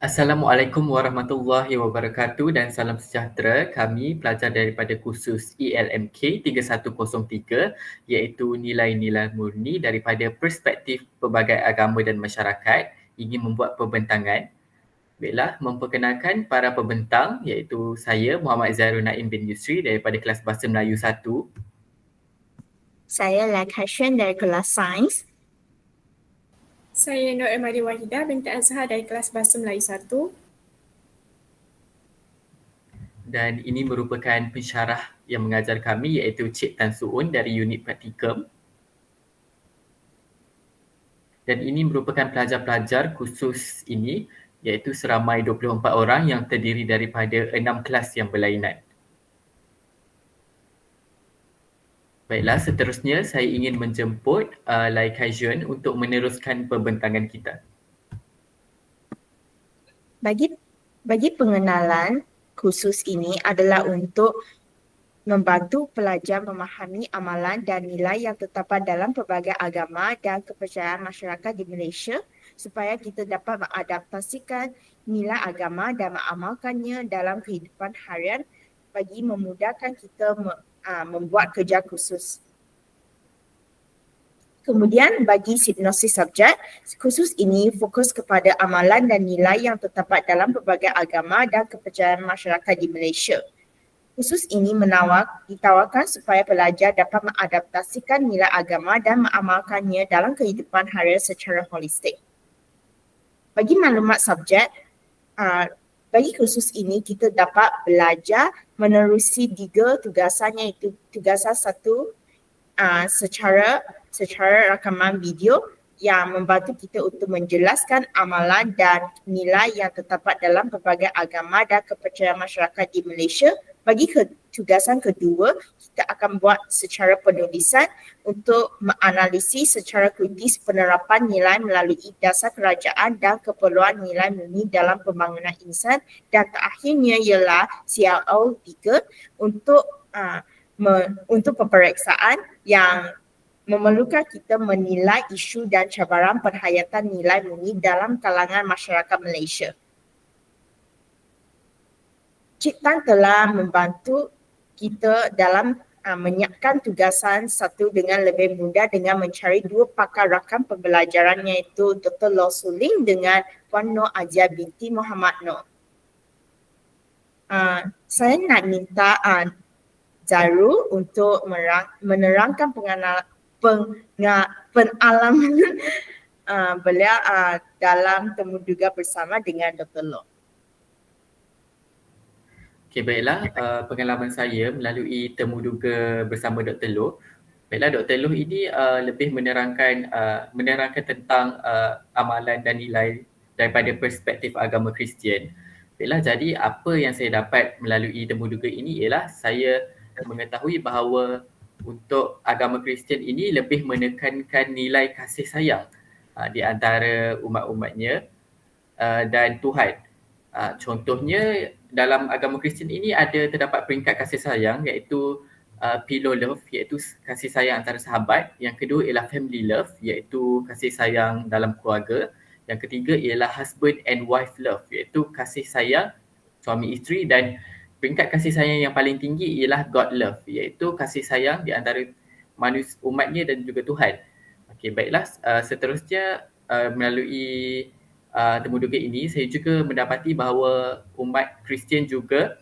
Assalamualaikum warahmatullahi wabarakatuh dan salam sejahtera. Kami pelajar daripada kursus ELMK 3103 iaitu nilai-nilai murni daripada perspektif pelbagai agama dan masyarakat ingin membuat pembentangan. Baiklah, memperkenalkan para pembentang iaitu saya Muhammad Zairul Naim bin Yusri daripada kelas Bahasa Melayu 1. Saya Lakashan dari kelas Sains. Saya Nur Emadi Wahidah binti Azhar dari kelas Bahasa Melayu 1. Dan ini merupakan pensyarah yang mengajar kami iaitu Cik Tan Suun dari unit praktikum. Dan ini merupakan pelajar-pelajar khusus ini iaitu seramai 24 orang yang terdiri daripada enam kelas yang berlainan. Baiklah, seterusnya saya ingin menjemput uh, Lai Kaijuan untuk meneruskan pembentangan kita. Bagi bagi pengenalan khusus ini adalah untuk membantu pelajar memahami amalan dan nilai yang terdapat dalam pelbagai agama dan kepercayaan masyarakat di Malaysia supaya kita dapat mengadaptasikan nilai agama dan mengamalkannya dalam kehidupan harian bagi memudahkan kita uh, membuat kerja khusus. Kemudian bagi hipnosis subjek, khusus ini fokus kepada amalan dan nilai yang terdapat dalam pelbagai agama dan kepercayaan masyarakat di Malaysia. Khusus ini menawar, ditawarkan supaya pelajar dapat mengadaptasikan nilai agama dan mengamalkannya dalam kehidupan harian secara holistik. Bagi maklumat subjek, uh, bagi khusus ini kita dapat belajar menerusi tiga tugasan iaitu tugasan satu uh, secara secara rakaman video yang membantu kita untuk menjelaskan amalan dan nilai yang terdapat dalam pelbagai agama dan kepercayaan masyarakat di Malaysia. Bagi ke, tugasan kedua, kita akan buat secara penulisan untuk menganalisis secara kritis penerapan nilai melalui dasar kerajaan dan keperluan nilai murni dalam pembangunan insan dan terakhirnya ialah CLO 3 untuk uh, me, untuk peperiksaan yang memerlukan kita menilai isu dan cabaran penghayatan nilai murni dalam kalangan masyarakat Malaysia. Cik Tan telah membantu kita dalam uh, menyiapkan tugasan satu dengan lebih mudah dengan mencari dua pakar rakam pembelajaran iaitu Dr. Law Suling dengan Puan Nur Ajia binti Muhammad Nur. Uh, saya nak minta uh, Zaru untuk merang, menerangkan pengenal, penga, pengalaman uh, beliau uh, dalam temuduga bersama dengan Dr. Law. Okey baiklah, uh, pengalaman saya melalui temu duga bersama Dr. Loh. Baiklah Dr. Loh ini uh, lebih menerangkan uh, menerangkan tentang uh, amalan dan nilai daripada perspektif agama Kristian. Baiklah jadi apa yang saya dapat melalui temu duga ini ialah saya mengetahui bahawa untuk agama Kristian ini lebih menekankan nilai kasih sayang uh, di antara umat-umatnya uh, dan Tuhan. Uh, contohnya dalam agama Kristian ini ada terdapat peringkat kasih sayang iaitu uh, pillow love iaitu kasih sayang antara sahabat. Yang kedua ialah family love iaitu kasih sayang dalam keluarga. Yang ketiga ialah husband and wife love iaitu kasih sayang suami isteri dan peringkat kasih sayang yang paling tinggi ialah God love iaitu kasih sayang di antara manusia umatnya dan juga Tuhan. Okey baiklah uh, seterusnya uh, melalui uh, temuduga ini saya juga mendapati bahawa umat Kristian juga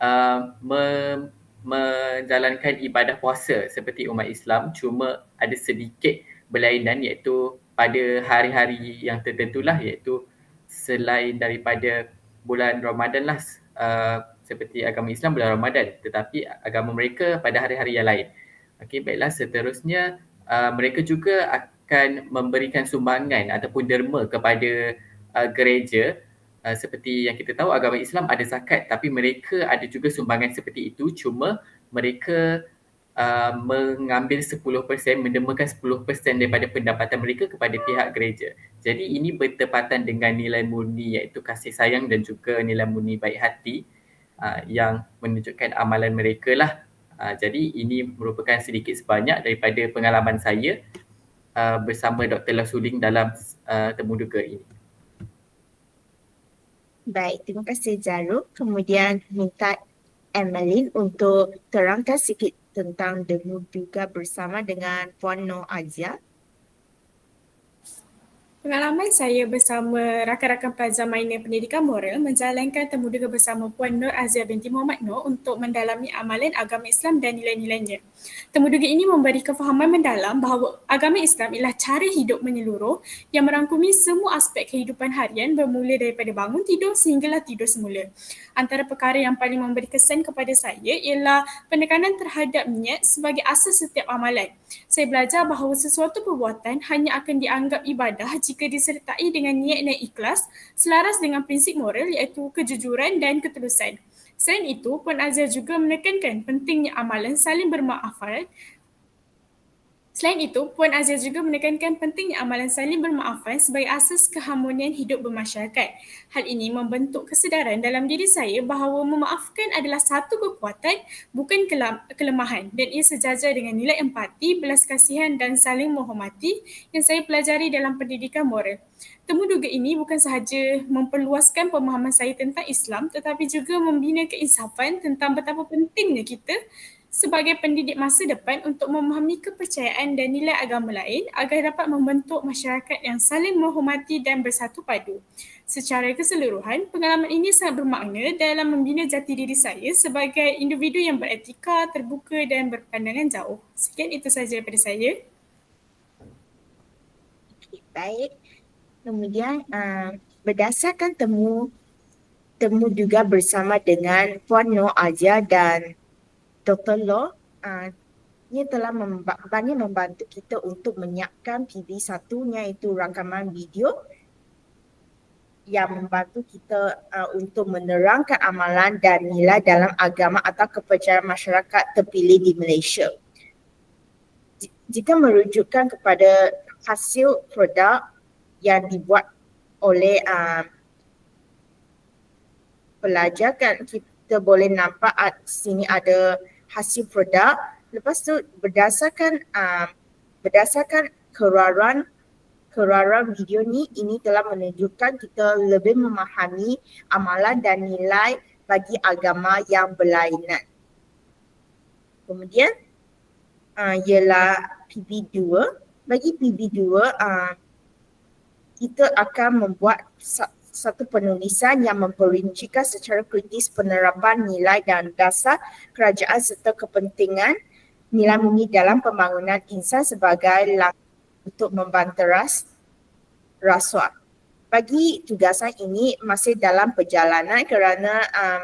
uh, me- menjalankan ibadah puasa seperti umat Islam cuma ada sedikit berlainan iaitu pada hari-hari yang tertentulah iaitu selain daripada bulan Ramadan lah uh, seperti agama Islam bulan Ramadan tetapi agama mereka pada hari-hari yang lain. Okey baiklah seterusnya uh, mereka juga akan memberikan sumbangan ataupun derma kepada uh, gereja uh, seperti yang kita tahu agama Islam ada zakat tapi mereka ada juga sumbangan seperti itu cuma mereka uh, mengambil 10% mendermakan 10% daripada pendapatan mereka kepada pihak gereja. Jadi ini bertepatan dengan nilai murni iaitu kasih sayang dan juga nilai murni baik hati uh, yang menunjukkan amalan mereka lah. Uh, jadi ini merupakan sedikit sebanyak daripada pengalaman saya uh, bersama Dr. Lasuling dalam uh, temu duga ini. Baik, terima kasih Zarul. Kemudian minta Emeline untuk terangkan sikit tentang demo juga bersama dengan Puan Noh Azia. Pengalaman saya bersama rakan-rakan pelajar minor pendidikan moral menjalankan temuduga bersama Puan Nur Azia binti Muhammad Nur untuk mendalami amalan agama Islam dan nilai-nilainya. Temuduga ini memberi kefahaman mendalam bahawa agama Islam ialah cara hidup menyeluruh yang merangkumi semua aspek kehidupan harian bermula daripada bangun tidur sehinggalah tidur semula. Antara perkara yang paling memberi kesan kepada saya ialah penekanan terhadap niat sebagai asas setiap amalan. Saya belajar bahawa sesuatu perbuatan hanya akan dianggap ibadah disertai dengan niat dan ikhlas selaras dengan prinsip moral iaitu kejujuran dan ketulusan. Selain itu, Puan Azhar juga menekankan pentingnya amalan saling bermaafan Selain itu, Puan Azhar juga menekankan pentingnya amalan saling bermaafan sebagai asas keharmonian hidup bermasyarakat. Hal ini membentuk kesedaran dalam diri saya bahawa memaafkan adalah satu kekuatan bukan kelemahan dan ia sejajar dengan nilai empati, belas kasihan dan saling menghormati yang saya pelajari dalam pendidikan moral. Temu duga ini bukan sahaja memperluaskan pemahaman saya tentang Islam tetapi juga membina keinsafan tentang betapa pentingnya kita sebagai pendidik masa depan untuk memahami kepercayaan dan nilai agama lain agar dapat membentuk masyarakat yang saling menghormati dan bersatu padu. Secara keseluruhan, pengalaman ini sangat bermakna dalam membina jati diri saya sebagai individu yang beretika, terbuka dan berpandangan jauh. Sekian itu sahaja daripada saya. Baik. Kemudian uh, berdasarkan temu temu juga bersama dengan Puan Noh Azia dan Dr. Law uh, ia telah banyak membantu kita untuk menyiapkan PV1-nya iaitu rakaman video yang membantu kita uh, untuk menerangkan amalan dan nilai dalam agama atau kepercayaan masyarakat terpilih di Malaysia. Jika merujukkan kepada hasil produk yang dibuat oleh uh, pelajar kan kita boleh nampak sini ada hasil produk lepas tu berdasarkan uh, berdasarkan keraran keraran video ni ini telah menunjukkan kita lebih memahami amalan dan nilai bagi agama yang berlainan. Kemudian uh, ialah PB2. Bagi PB2 uh, kita akan membuat satu penulisan yang memperincikan secara kritis penerapan nilai dan dasar kerajaan serta kepentingan nilai bumi dalam pembangunan insan sebagai langkah untuk membanteras rasuah. Bagi tugasan ini masih dalam perjalanan kerana um,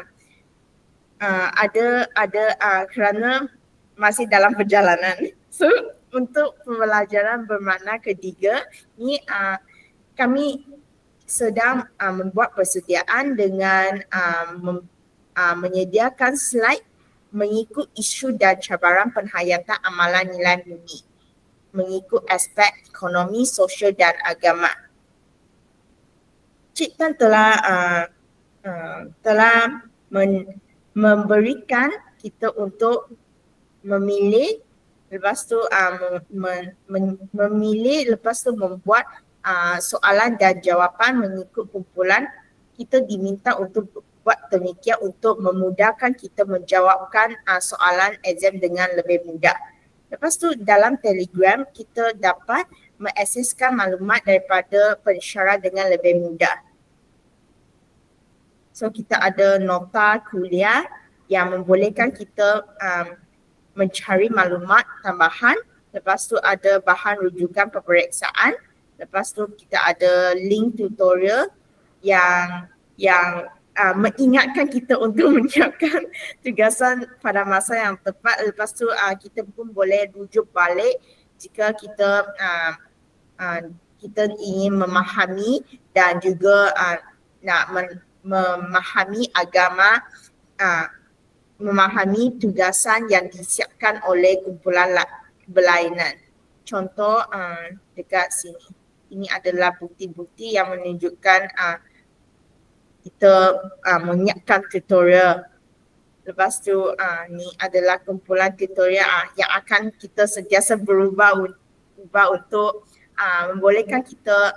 uh, ada ada uh, kerana masih dalam perjalanan. So untuk pembelajaran bermakna ketiga ni uh, kami sedang uh, membuat persediaan dengan uh, mem, uh, menyediakan slide mengikut isu dan cabaran penghayatan amalan nilai bumi mengikut aspek ekonomi, sosial dan agama. Cik Tan telah uh, uh, telah men, memberikan kita untuk memilih lepas tu uh, mem, mem, memilih lepas tu membuat uh, soalan dan jawapan mengikut kumpulan kita diminta untuk buat demikian untuk memudahkan kita menjawabkan uh, soalan exam dengan lebih mudah. Lepas tu dalam Telegram kita dapat mengakseskan maklumat daripada pensyarat dengan lebih mudah. So kita ada nota kuliah yang membolehkan kita um, mencari maklumat tambahan. Lepas tu ada bahan rujukan peperiksaan Lepas tu kita ada link tutorial yang yang uh, mengingatkan kita untuk menyiapkan tugasan pada masa yang tepat. Lepas tu uh, kita pun boleh rujuk balik jika kita uh, uh, kita ingin memahami dan juga uh, nak memahami agama uh, memahami tugasan yang disiapkan oleh kumpulan berlainan. Contoh uh, dekat sini ini adalah bukti-bukti yang menunjukkan uh, kita uh, menyiapkan tutorial. Lepas tu uh, ni adalah kumpulan tutorial uh, yang akan kita sentiasa berubah, berubah untuk uh, membolehkan kita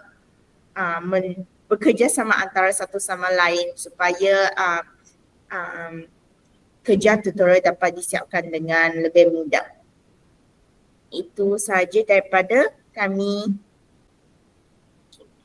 uh, men- bekerjasama antara satu sama lain supaya uh, um, kerja tutorial dapat disiapkan dengan lebih mudah. Itu sahaja daripada kami.